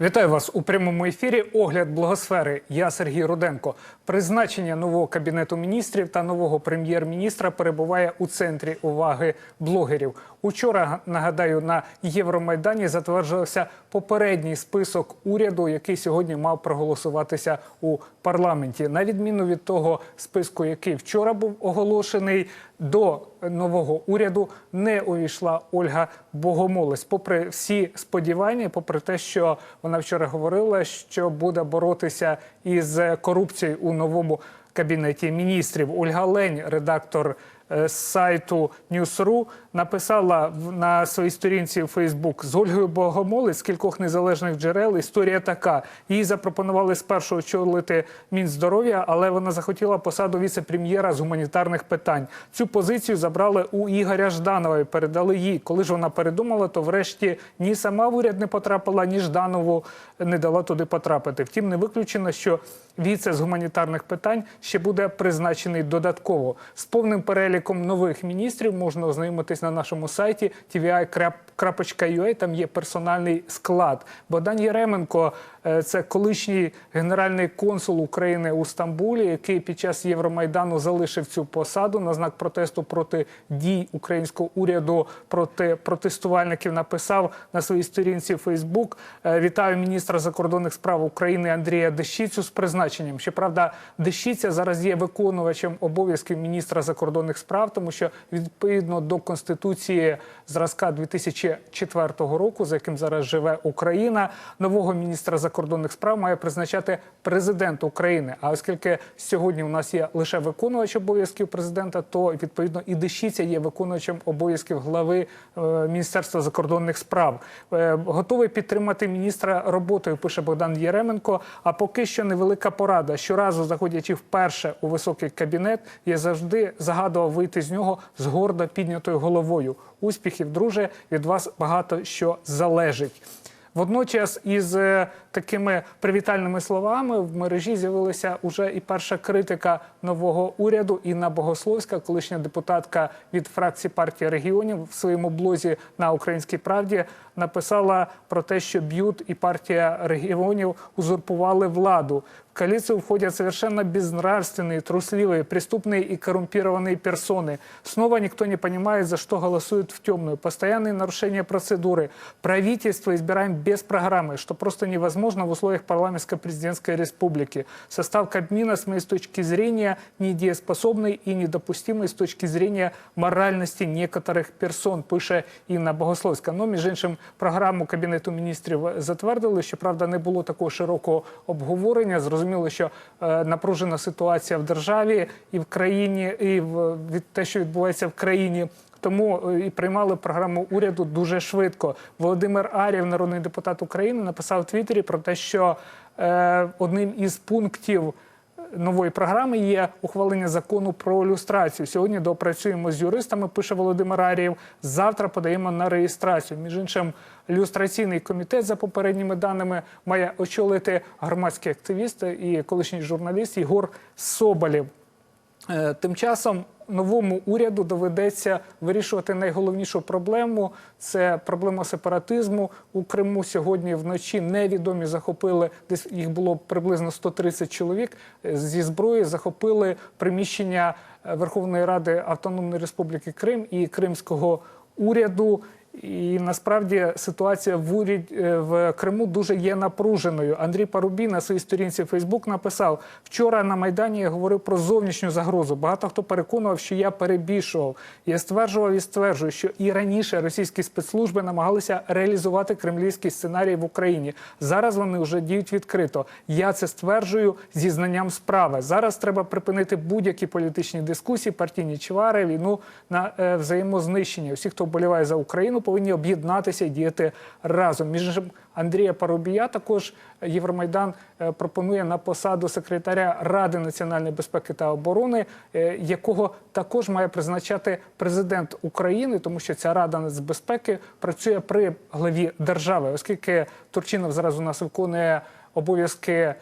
Вітаю вас у прямому ефірі. Огляд благосфери. Я Сергій Руденко. Призначення нового кабінету міністрів та нового прем'єр-міністра перебуває у центрі уваги блогерів. Учора нагадаю на Євромайдані затверджувався попередній список уряду, який сьогодні мав проголосуватися у парламенті. На відміну від того списку, який вчора був оголошений, до нового уряду не увійшла Ольга Богомолець. Попри всі сподівання, попри те, що вона вчора говорила, що буде боротися із корупцією у новому кабінеті міністрів. Ольга Лень, редактор е, сайту News.ru, написала на своїй сторінці у Фейсбук з Ольгою Богомолець з кількох незалежних джерел. Історія така: їй запропонували спершу очолити Мінздоров'я, але вона захотіла посаду віце-прем'єра з гуманітарних питань. Цю позицію забрали у Ігоря Жданова і передали їй. Коли ж вона передумала, то врешті ні сама в уряд не потрапила, ні Жданову не дала туди потрапити. Втім, не виключено, що віце з гуманітарних питань ще буде призначений додатково. З повним переліком нових міністрів можна ознайомитись на нашому сайті tvi.ua, Там є персональний склад. Богдан Єременко це колишній генеральний консул України у Стамбулі, який під час Євромайдану залишив цю посаду на знак протесту проти дій українського уряду проти протестувальників. Написав на своїй сторінці Фейсбук. Е, Вітаю міністра закордонних справ України Андрія Дещицю з призначенням. Щоправда, Дещиця зараз є виконувачем обов'язків міністра закордонних справ, тому що відповідно до конституції зразка 2004 року, за яким зараз живе Україна, нового міністра закордонних справ має призначати президент України. А оскільки сьогодні у нас є лише виконувач обов'язків президента, то відповідно і Дещиця є виконувачем обов'язків глави е, Міністерства закордонних справ. Е, готовий підтримати міністра роботою, пише Богдан Єременко. А поки що невелика порада. Щоразу заходячи вперше у високий кабінет, я завжди загадував вийти з нього з гордо піднятою головою. Успіхів, друже, від вас багато що залежить. Водночас із е, такими привітальними словами в мережі з'явилася уже і перша критика нового уряду. Інна Богословська, колишня депутатка від фракції партії регіонів, в своєму блозі на Українській правді написала про те, що б'ют і партія регіонів узурпували владу В коалицию входят совершенно безнравственные, трусливые, преступные и коррумпированные персоны. Снова никто не понимает, за что голосуют в темную. Постоянные нарушения процедуры. Правительство избираем без программы, что просто невозможно в условиях парламентско-президентской республики. Состав Кабмина, с моей точки зрения, недееспособный и недопустимый с точки зрения моральности некоторых персон, пише Інна Богословська. Ну, між іншим, програму Кабінету міністрів затвердили. Щоправда, не було такого широкого обговорення. Зрозуміло, що е, напружена ситуація в державі і в країні, і в від те, що відбувається в країні. Тому е, і приймали програму уряду дуже швидко. Володимир Арів, народний депутат України, написав в Твіттері про те, що е, одним із пунктів нової програми є ухвалення закону про люстрацію. Сьогодні допрацюємо з юристами, пише Володимир Арієв. Завтра подаємо на реєстрацію. Між іншим, люстраційний комітет за попередніми даними має очолити громадський активіст і колишній журналіст Єгор Соболєв. Е, Тим часом новому уряду доведеться вирішувати найголовнішу проблему це проблема сепаратизму у Криму. Сьогодні вночі невідомі захопили десь їх було приблизно 130 чоловік е, зі зброї. Захопили приміщення е, Верховної Ради Автономної Республіки Крим і Кримського уряду. І насправді ситуація в уряд е, в Криму дуже є напруженою. Андрій Парубій на своїй сторінці Фейсбук написав: вчора на майдані я говорив про зовнішню загрозу. Багато хто переконував, що я перебільшував. Я стверджував і стверджую, що і раніше російські спецслужби намагалися реалізувати кремлівський сценарій в Україні. Зараз вони вже діють відкрито. Я це стверджую зі знанням справи. Зараз треба припинити будь-які політичні дискусії, партійні чвари, війну на е, взаємознищення. Усі, хто вболіває за Україну, повинні об'єднатися і діяти разом. Між Андрія Парубія також Євромайдан е, пропонує на посаду секретаря Ради національної безпеки та оборони, е, якого також має призначати президент України, тому що ця рада нацбезпеки працює при главі держави, оскільки Турчинов зараз у нас виконує обов'язки.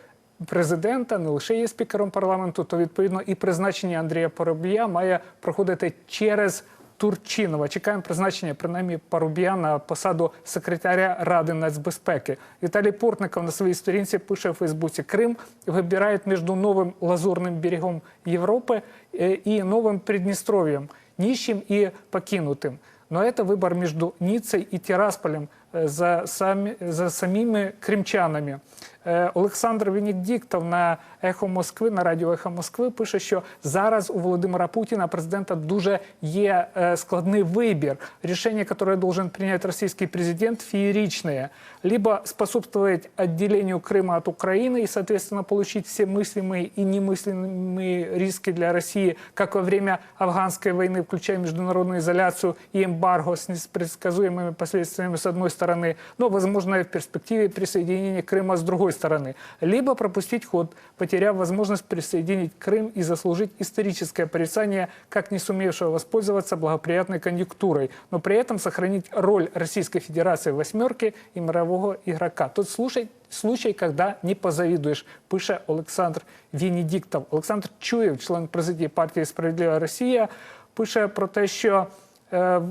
Президента не лише є спікером парламенту, то відповідно і призначення Андрія Парубія має проходити через Турчинова. Чекаємо призначення принаймні Парубія на посаду секретаря Ради нацбезпеки. Віталій Портников на своїй сторінці пише у Фейсбуці: Крим вибирають між новим лазурним берегом Європи е, і новим Придністров'ям, нищим і покинутим. Но это выбор между Ницей и Тирасполем э, за, сами, за самими кримчанами. Е, Олександр Венедіктов на Ехо Москви, на радіо Ехо Москви пише, що зараз у Володимира Путіна, президента, дуже є е, складний вибір. Рішення, яке должен прийняти російський президент, феєричне. Либо способствовать отделению Крыма от Украины и, соответственно, получить все мыслимые и немыслимые риски для России, как во время афганской войны, включая международную изоляцию и эмбарго с непредсказуемыми последствиями с одной стороны, но, возможно, в перспективе присоединения Крыма с другой стороны. Либо пропустить ход, потеряв возможность присоединить Крым и заслужить историческое порицание, как не сумевшего воспользоваться благоприятной конъюнктурой, но при этом сохранить роль Российской Федерации в «восьмерке» и мирового игрока. Тут слушай, случай, когда не позавидуешь, пише Олександр Венедіктов. Олександр Чуєв, член президії партії Справедлива Росія, пише про те, що е,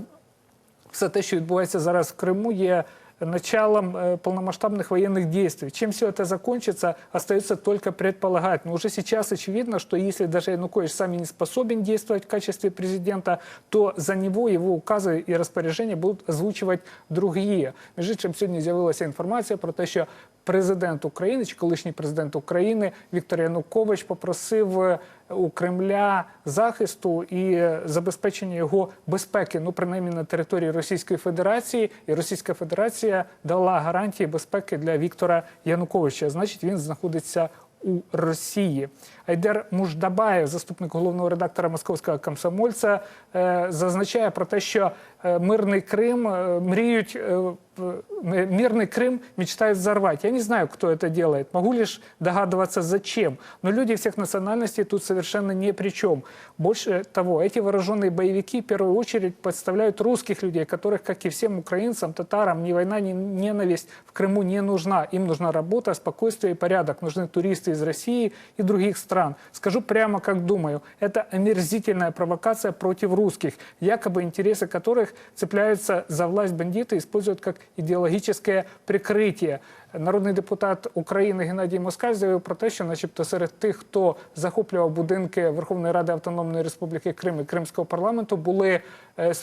все те, що відбувається зараз в Криму, є началом э, полномасштабных военных действий. Чем все это закончится, остается только предполагать. Но уже сейчас очевидно, что если даже Янукович сам и не способен действовать в качестве президента, то за него его указы и распоряжения будут озвучивать другие. Між іншим, сьогодні з'явилася інформація про те, що президент України чи колишній президент України Віктор Янукович попросив е, у Кремля захисту і е, забезпечення його безпеки, ну принаймні на території Російської Федерації, і Російська Федерація дала гарантії безпеки для Віктора Януковича. Значить, він знаходиться у Росії. Айдер Муждабаєв, заступник головного редактора московського комсомольця, е, зазначає про те, що е, мирний Крим е, мріють. е, в- м- Мирный Крым мечтают взорвать. Я не знаю, кто это делает. Могу лишь догадываться, зачем. Но люди всех национальностей тут совершенно ни при чем. Больше того, эти вооруженные боевики в первую очередь подставляют русских людей, которых, как и всем украинцам, татарам, ни война, ни ненависть в Крыму не нужна. Им нужна работа, спокойствие и порядок. Нужны туристы из России и других стран. Скажу прямо, как думаю. Это омерзительная провокация против русских, якобы интересы которых цепляются за власть бандиты, используют как идеологическое прикриття. Народний депутат України Геннадій Москаль заявив про те, що, начебто, серед тих, хто захоплював будинки Верховної Ради Автономної Республіки Крим і Кримського парламенту, були е, е,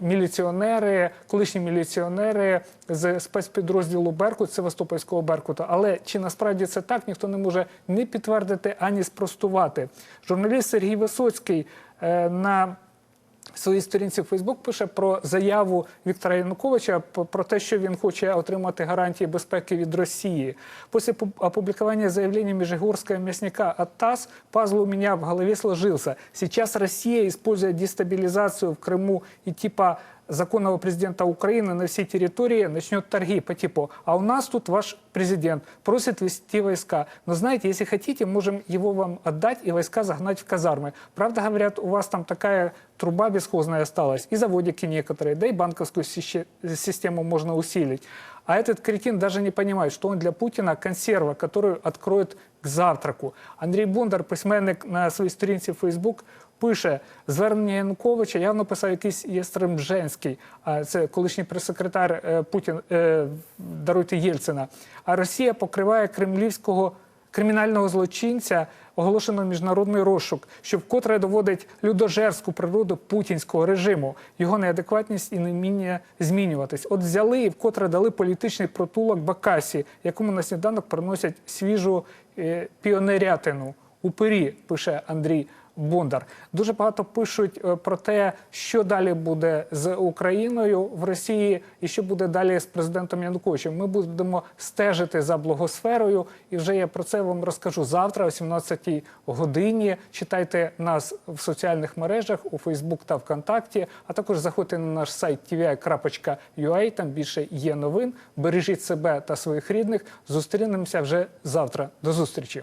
міліціонери, колишні міліціонери з спецпідрозділу Беркут, Севастопольського Беркута. Але чи насправді це так, ніхто не може ні підтвердити, ані спростувати. Журналіст Сергій Висоцький е, на своїй сторінці в Фейсбук пише про заяву Віктора Януковича про те, що він хоче отримати гарантії безпеки від Росії. Після опублікування заявлення заявления Межигорского мясника от ТАСС пазл у меня в голове сложился. Сейчас Россия, используя дестабилизацию в Крыму и типа законного президента Украины на всей территории начнет торги по типу «А у нас тут ваш президент просит вести войска. Но знаете, если хотите, можем его вам отдать и войска загнать в казармы. Правда, говорят, у вас там такая труба бесхозная осталась, и заводики некоторые, да и банковскую сище- систему можно усилить. А этот кретин даже не понимает, что он для Путина консерва, которую откроет к завтраку. Андрій Бондар, письменник на своїй сторінці в Фейсбук, пише звернення Януковича явно писав якийсь Єстремженський, це колишній прес-секретар е, Путін, е, даруйте Єльцина. А Росія покриває кремлівського кримінального злочинця, оголошено міжнародний розшук, що вкотре доводить людожерську природу путінського режиму, його неадекватність і неміння змінюватись. От взяли і вкотре дали політичний притулок Бакасі, якому на сніданок приносять свіжу е, піонерятину. У пирі, пише Андрій Бондар. Дуже багато пишуть е, про те, що далі буде з Україною в Росії і що буде далі з президентом Януковичем. Ми будемо стежити за благосферою, і вже я про це вам розкажу завтра, о 17 годині. Читайте нас в соціальних мережах у Фейсбук та ВКонтакті, а також заходьте на наш сайт tvi.ua, Там більше є новин. Бережіть себе та своїх рідних. Зустрінемося вже завтра. До зустрічі.